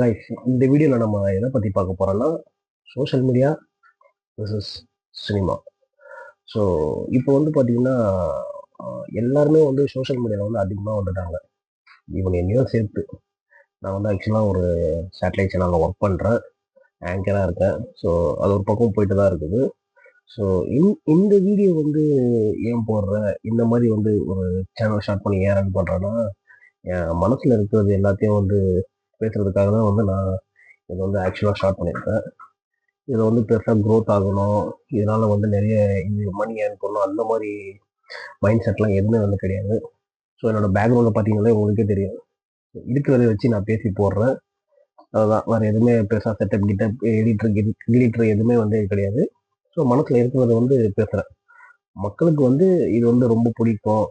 Guys இந்த வீடியோவில் நம்ம எதை பற்றி பார்க்க போகிறோம்னா social media versus cinema so இப்போ வந்து பார்த்திங்கன்னா எல்லாருமே வந்து சோஷியல் மீடியாவில் வந்து அதிகமாக வந்துட்டாங்க. ஈவன் என்னையும் சேர்த்து. நான் வந்து ஆக்சுவலாக ஒரு சேட்டலைட் சேனலில் ஒர்க் பண்ணுறேன் ஆங்கராக இருக்கேன். ஸோ அது ஒரு பக்கம் போயிட்டு தான் இருக்குது. ஸோ இந் இந்த வீடியோ வந்து ஏன் போடுறேன்? இந்த மாதிரி வந்து ஒரு சேனல் ஸ்டார்ட் பண்ணி ஏன் ரன் பண்ணுறேன்னா என் மனசில் இருக்கிறது எல்லாத்தையும் வந்து பேசுறதுக்காக தான் வந்து நான் இதை வந்து ஆக்சுவலாக ஸ்டார்ட் பண்ணியிருக்கேன். இதை வந்து பெருசாக க்ரோத் ஆகணும். இதனால் வந்து நிறைய இது மணி ஏர்ன் பண்ணணும். அந்த மாதிரி மைண்ட் செட்லாம் எதுவுமே வந்து கிடையாது. ஸோ என்னோட பேக்ரவுண்டில் பார்த்தீங்கன்னா உங்களுக்கே தெரியும். இருக்கிறத வச்சு நான் பேசி போடுறேன். அதுதான் வேறு எதுவுமே பெருசாக செட்டப் கிட்டப் எடிட்டர் எடிட்டர் எதுவுமே வந்து கிடையாது. ஸோ மனசில் இருக்கிறத வந்து பேசுகிறேன் மக்களுக்கு வந்து இது வந்து ரொம்ப பிடிக்கும்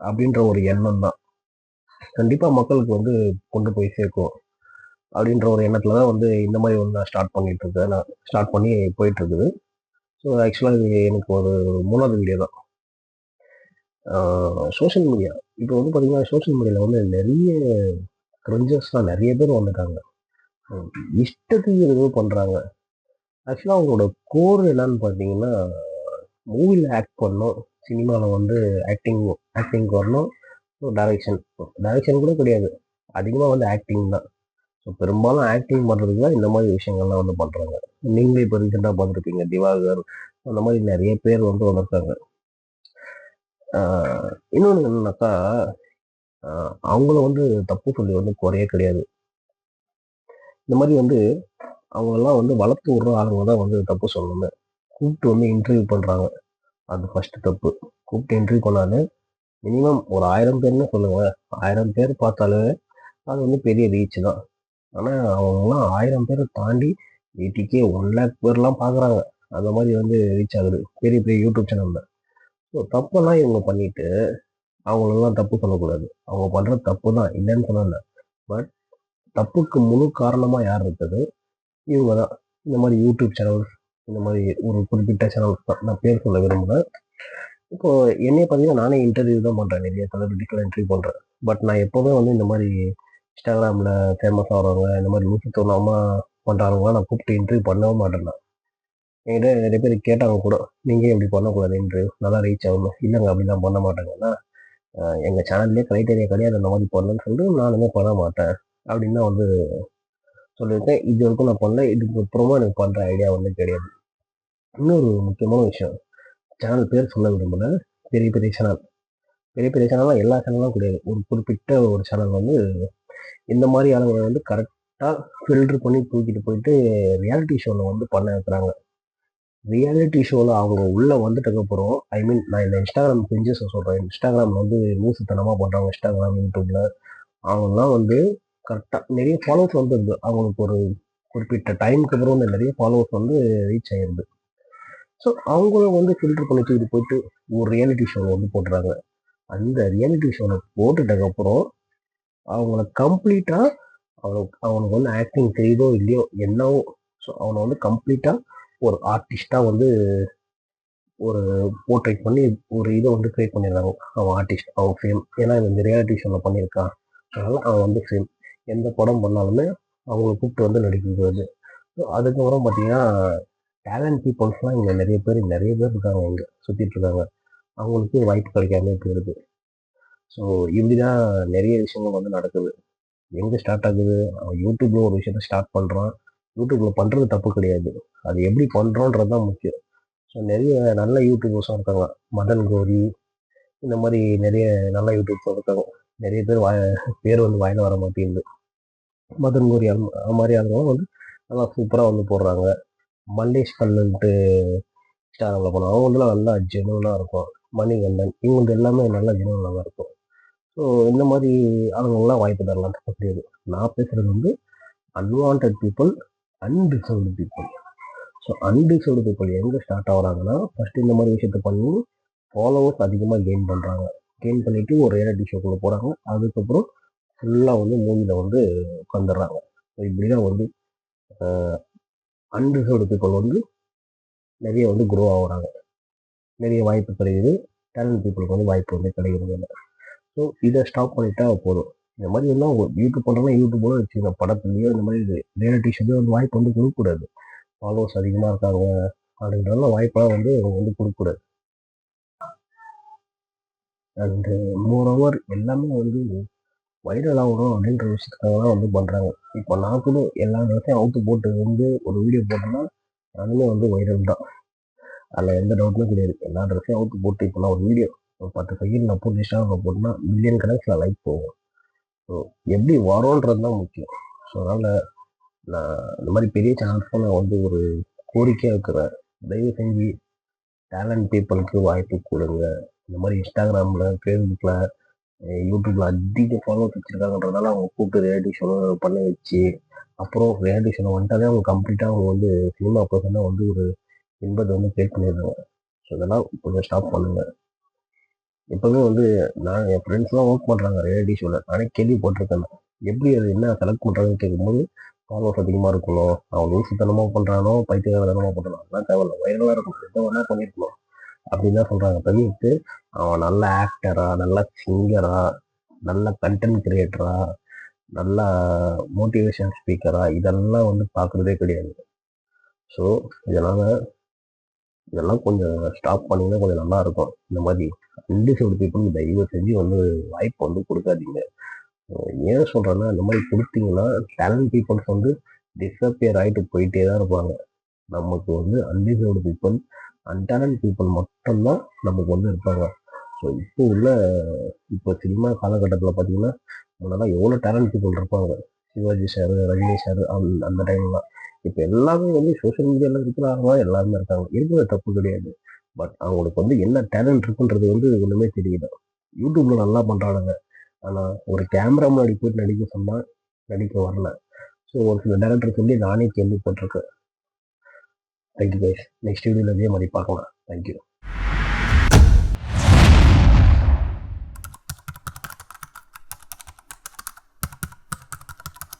அப்படின்ற ஒரு எண்ணம் தான். கண்டிப்பாக மக்களுக்கு வந்து கொண்டு போய் சேர்க்கும். அப்படின்ற ஒரு எண்ணத்தில் தான் வந்து இந்த மாதிரி வந்து நான் ஸ்டார்ட் பண்ணிட்டு இருக்கேன். நான் ஸ்டார்ட் பண்ணி போயிட்டு இருக்குது. ஸோ ஆக்சுவலாக இது எனக்கு ஒரு மூணாவது வீடியோ தான். சோஷியல் மீடியா இப்போ வந்து பார்த்தீங்கன்னா சோஷியல் மீடியாவில் வந்து நிறைய கிரஞ்சர்ஸ்லாம் நிறைய பேர் வந்துட்டாங்க. இஷ்டத்துக்கு எதுவோ பண்ணுறாங்க ஆக்சுவலாக அவங்களோட கோர் என்னன்னு பார்த்தீங்கன்னா மூவியில் ஆக்ட் பண்ணணும். சினிமாவில் வந்து ஆக்டிங் ஆக்டிங் வரணும். டைரக்ஷன் டைரக்ஷன் கூட கிடையாது. அதிகமாக வந்து ஆக்டிங் தான். ஸோ பெரும்பாலும் ஆக்டிங் பண்ணுறதுக்கு தான் இந்த மாதிரி விஷயங்கள்லாம் வந்து பண்ணுறாங்க நீங்களே இப்போ ரீசெண்டாக பார்த்துருப்பீங்க. திவாகர் அந்த மாதிரி நிறைய பேர் வந்து வந்திருக்காங்க. இன்னொன்று என்னன்னாக்கா அவங்கள வந்து தப்பு சொல்லி வந்து குறையே கிடையாது. இந்த மாதிரி வந்து அவங்கெல்லாம் வந்து வளர்த்து விடுற ஆளுங்க தான் வந்து தப்பு சொல்லணும். கூப்பிட்டு வந்து இன்டர்வியூ பண்ணுறாங்க அது ஃபஸ்ட்டு தப்பு. கூப்பிட்டு இன்டர்வியூ பண்ணாலே மினிமம் ஒரு ஆயிரம் பேர்னு சொல்லுங்களேன் ஆயிரம் பேர் பார்த்தாலே அது வந்து பெரிய ரீச் தான். ஆனால் அவங்களாம் ஆயிரம் பேரை தாண்டி எயிட்டிக்கே ஒன் லேக் பேர்லாம் பார்க்குறாங்க அந்த மாதிரி வந்து ரீச் ஆகுது. பெரிய பெரிய யூடியூப் சேனலில் ஸோ தப்பெல்லாம் இவங்க பண்ணிட்டு அவங்களெல்லாம் தப்பு சொல்லக்கூடாது. அவங்க பண்ணுற தப்பு தான். இல்லைன்னு சொல்லல. பட் தப்புக்கு முழு காரணமாக யார் இருக்குது இவங்க தான். இந்த மாதிரி யூடியூப் சேனல்ஸ் இந்த மாதிரி ஒரு குறிப்பிட்ட சேனல்ஸ் தான். நான் பேர் சொல்ல விரும்புகிறேன் இப்போ என்னைய பார்த்தீங்கன்னா நானே இன்டர்வியூ தான் பண்ணுறேன் நிறைய செலிபிரிட்டிக்கெலாம் இன்டர்வியூ பண்ணுறேன் பட் நான் எப்போவுமே வந்து இந்த மாதிரி இன்ஸ்டாகிராமில் ஃபேமஸ் ஆகிறவங்க இந்த மாதிரி லூசி தோணாமல் பண்ணுறவங்களாம் நான் கூப்பிட்டு இன்டர்வியூ பண்ணவே மாட்டேன் நான். என்கிட்ட நிறைய பேர் கேட்டாங்க கூட நீங்கள் இப்படி பண்ணக்கூடாது இன்டர்வியூ நல்லா ரீச் ஆகணும் இல்லைங்க அப்படிலாம் பண்ண மாட்டேங்கன்னா எங்கள் சேனல்லே க்ரைட்டேரியா கிடையாது. அந்த மாதிரி பண்ணலன்னு சொல்லிட்டு நானுமே பண்ண மாட்டேன். அப்படின்னு தான் வந்து சொல்லியிருக்கேன். இது வரைக்கும் நான் பண்ணல. இதுக்கு அப்புறமா எனக்கு பண்ணுற ஐடியா வந்து கிடையாது. இன்னொரு முக்கியமான விஷயம். சேனல் பேர் சொல்ல விரும்பல. பெரிய பெரிய சேனல் பெரிய பெரிய சேனல்லாம் எல்லா சேனலும் கிடையாது. ஒரு குறிப்பிட்ட ஒரு சேனல் வந்து இந்த மாதிரி ஆளுங்களை வந்து கரெக்டாக ஃபில்டர் பண்ணி தூக்கிட்டு போயிட்டு ரியாலிட்டி ஷோவில் வந்து பண்ண வைக்கிறாங்க. ரியாலிட்டி ஷோவில் அவங்க உள்ளே வந்துட்டதுக்கப்புறம் ஐ மீன் நான் இந்த இன்ஸ்டாகிராம் பெஞ்சஸை சொல்கிறேன் இன்ஸ்டாகிராமில் வந்து லூசுத்தனமாக பண்ணுறாங்க இன்ஸ்டாகிராம் யூடியூப்பில் அவங்கெல்லாம் வந்து கரெக்டாக நிறைய ஃபாலோவர்ஸ் வந்துருது. அவங்களுக்கு ஒரு குறிப்பிட்ட டைமுக்கு அப்புறம் வந்து நிறைய ஃபாலோவர்ஸ் வந்து ரீச் ஆகிருது ஸோ அவங்கள வந்து ஃபில்டர் பண்ணி தூக்கிட்டு போயிட்டு ஒரு ரியாலிட்டி ஷோவில் வந்து போட்டுறாங்க. அந்த ரியாலிட்டி ஷோவில் போட்டுட்டதுக்கப்புறம் அவங்கள கம்ப்ளீட்டாக அவனுக்கு அவனுக்கு வந்து ஆக்டிங் தெரியுதோ இல்லையோ என்னவோ ஸோ அவனை வந்து கம்ப்ளீட்டாக ஒரு ஆர்டிஸ்டாக வந்து ஒரு போர்ட்ரேட் பண்ணி ஒரு இதை வந்து க்ரியேட் பண்ணிடுறாங்க. அவன் ஆர்டிஸ்ட் அவன் ஃபேம் ஏன்னா இவன் இந்த ரியாலிட்டி ஷோவில் பண்ணியிருக்கான் அதனால் அவன் வந்து ஃபேம் எந்த படம் பண்ணாலுமே அவங்கள கூப்பிட்டு வந்து நடிக்கிறது ஸோ அதுக்கப்புறம் பார்த்தீங்கன்னா டேலண்ட் பீப்புள்ஸ்லாம் இங்கே நிறைய பேர் நிறைய பேர் இருக்காங்க இங்கே சுற்றிட்டு இருக்காங்க. அவங்களுக்கு வாய்ப்பு கிடைக்காம போயிடுது ஸோ இப்படி தான் நிறைய விஷயங்கள் வந்து நடக்குது. எங்கே ஸ்டார்ட் ஆகுது? அவன் யூடியூப்ல ஒரு விஷயத்த ஸ்டார்ட் பண்ணுறான் யூடியூப்ல பண்ணுறது தப்பு கிடையாது. அது எப்படி பண்ணுறோன்றது தான் முக்கியம். ஸோ நிறைய நல்ல யூடியூபர்ஸும் இருக்காங்க. மதன் கோரி இந்த மாதிரி நிறைய நல்ல யூடியூப்ஸும் இருக்காங்க. நிறைய பேர் வாய பேர் வந்து வாயில் வர மாட்டேங்குது. மதன் கோரி அது அது மாதிரி ஆளுங்களும் வந்து நல்லா சூப்பராக வந்து போடுறாங்க. மல்லேஷ் கல்லுன்ட்டு சேனலில் போனோம் அவங்க வந்து நல்லா ஜெனுவனாக இருக்கும். மணிகண்டன் இவங்க எல்லாமே நல்லா ஜெனுவனாக தான் இருக்கும். ஸோ இந்த மாதிரி ஆளுங்கள்லாம் வாய்ப்பு தரலாம் தப்பு கிடையாது நான் பேசுகிறது வந்து unwanted people underserved people so underserved people எங்கே ஸ்டார்ட் ஆகிறாங்கன்னா ஃபஸ்ட்டு இந்த மாதிரி விஷயத்த பண்ணி ஃபாலோவர்ஸ் அதிகமாக கெயின் பண்ணுறாங்க கெயின் பண்ணிட்டு ஒரு ரியாலிட்டி ஷோக்குள்ளே போகிறாங்க அதுக்கப்புறம் ஃபுல்லாக வந்து மூவியில் வந்து உட்காந்துடுறாங்க ஸோ இப்படி தான் வந்து அன்ரிசர்வ்டு பீப்புள் வந்து நிறைய வந்து குரோ ஆகுறாங்க. நிறைய வாய்ப்பு கிடைக்குது. டேலண்ட் பீப்புளுக்கு வந்து வாய்ப்பு வந்து கிடைக்கிறது இல்லை ஸோ இதை ஸ்டாப் பண்ணிட்டா போதும். இந்த மாதிரி எல்லாம் ஒரு யூடியூப் பண்ணுறோம்னா யூடியூப்போட வச்சுக்கோங்க. படத்துலையோ இந்த மாதிரி ரியாலிட்டி ஷோலையோ வந்து வாய்ப்பு வந்து கொடுக்கக்கூடாது. ஃபாலோவர்ஸ் அதிகமாக இருக்காங்க அப்படின்றதெல்லாம் வாய்ப்பெல்லாம் வந்து அவங்க வந்து கொடுக்கக்கூடாது. அண்டு மோர் ஓவர் எல்லாமே வந்து வைரல் ஆகணும் அப்படின்ற விஷயத்துக்காக தான் வந்து பண்ணுறாங்க இப்போ நான் கூட எல்லா இடத்தையும் அவுத்து போட்டு வந்து ஒரு வீடியோ போட்டேன்னா நானுமே வந்து வைரல் தான். அதில் எந்த டவுட்டுமே கிடையாது. எல்லா ட்ரெஸ்ஸையும் அவுத்து போட்டு இப்போ நான் ஒரு வீடியோ ஒரு பத்து செகண்ட் நான் போட்டு இன்ஸ்டாகிராமில் போட்டேன்னா மில்லியன் கணக்கில் லைக் போகும். ஸோ எப்படி வரோன்றது தான் முக்கியம். ஸோ அதனால் நான் இந்த மாதிரி பெரிய சேனல்ஸ்க்கும் நான் வந்து ஒரு கோரிக்கையாக இருக்கிறேன். தயவு செஞ்சு டேலண்ட் பீப்புளுக்கு வாய்ப்பு கொடுங்க. இந்த மாதிரி இன்ஸ்டாகிராமில் ஃபேஸ்புக்கில் யூடியூப்பில் அதிக ஃபாலோவர்ஸ் வச்சுருக்காங்கன்றதால அவங்க கூப்பிட்டு ரியாலிட்டி ஷோ பண்ண வச்சு அப்புறம் ரியாலிட்டி ஷோ வந்துட்டாலே அவங்க கம்ப்ளீட்டாக அவங்க வந்து சினிமா பர்சனாக வந்து ஒரு இன்பத்தை வந்து கிரியேட் பண்ணிடுறாங்க. ஸோ இதெல்லாம் கொஞ்சம் ஸ்டாப் பண்ணுங்க. எப்பவுமே வந்து நான் என் ஃப்ரெண்ட்ஸ்லாம் ஒர்க் பண்ணுறாங்க ரியாலிட்டி ஷோவில் நானே கேள்விப்பட்டிருக்கேன். எப்படி அது என்ன செலக்ட் பண்ணுறாங்கன்னு கேட்கும்போது ஃபாலோவர்ஸ் அதிகமாக இருக்கணும். அவன் லூசுத்தனமாக பண்ணுறானோ பைத்தியகாரத்தனமாக பண்ணுறானோ அதெல்லாம் தேவையில்ல. வைரலாக இருக்கணும். எந்த வேணால் பண்ணியிருக்கணும் அப்படின்னு தான் சொல்கிறாங்க தவிர்த்து அவன் நல்ல ஆக்டரா நல்ல சிங்கரா நல்ல கண்டென்ட் கிரியேட்டரா நல்ல மோட்டிவேஷன் ஸ்பீக்கரா இதெல்லாம் வந்து பார்க்குறதே கிடையாது. ஸோ இதனால் இதெல்லாம் கொஞ்சம் ஸ்டாப் பண்ணிங்கன்னா கொஞ்சம் நல்லா இருக்கும். இந்த மாதிரி அன்டிசைடு பீப்புளுக்கு தயவு செஞ்சு வந்து வாய்ப்பு வந்து கொடுக்காதீங்க. ஏன் சொல்கிறேன்னா இந்த மாதிரி கொடுத்தீங்கன்னா டேலண்ட் பீப்புள்ஸ் வந்து டிஸப்பியர் ஆகிட்டு போயிட்டே தான் இருப்பாங்க. நமக்கு வந்து அன்டிசைடு பீப்புள் அன்டேலண்ட் பீப்புள் மட்டும்தான் நமக்கு வந்து இருப்பாங்க. ஸோ இப்போ உள்ள இப்போ சினிமா காலகட்டத்தில் பார்த்தீங்கன்னா முன்னெல்லாம் எவ்வளோ டேலண்ட் பீப்புள் இருப்பாங்க. சிவாஜி சார் ரஜினி சார் அந்த அந்த டைம்லாம் இப்போ எல்லாமே வந்து சோஷியல் மீடியாவில் இருக்கிறாங்களா எல்லாருமே இருக்காங்க. இருக்கிறது தப்பு கிடையாது. பட் அவங்களுக்கு வந்து என்ன டேலண்ட் இருக்குன்றது வந்து ஒன்றுமே தெரியல. யூடியூப்பில் நல்லா பண்ணுறானுங்க ஆனால் ஒரு கேமரா முன்னாடி போயிட்டு நடிக்க சொன்னால் நடிக்க வரல. ஸோ ஒரு சில டேரக்டர் சொல்லி நானே கேள்விப்பட்டிருக்கேன். தேங்க்யூ கைஸ் நெக்ஸ்ட் வீடியோவில் இதே மாதிரி பார்க்கலாம். தேங்க்யூ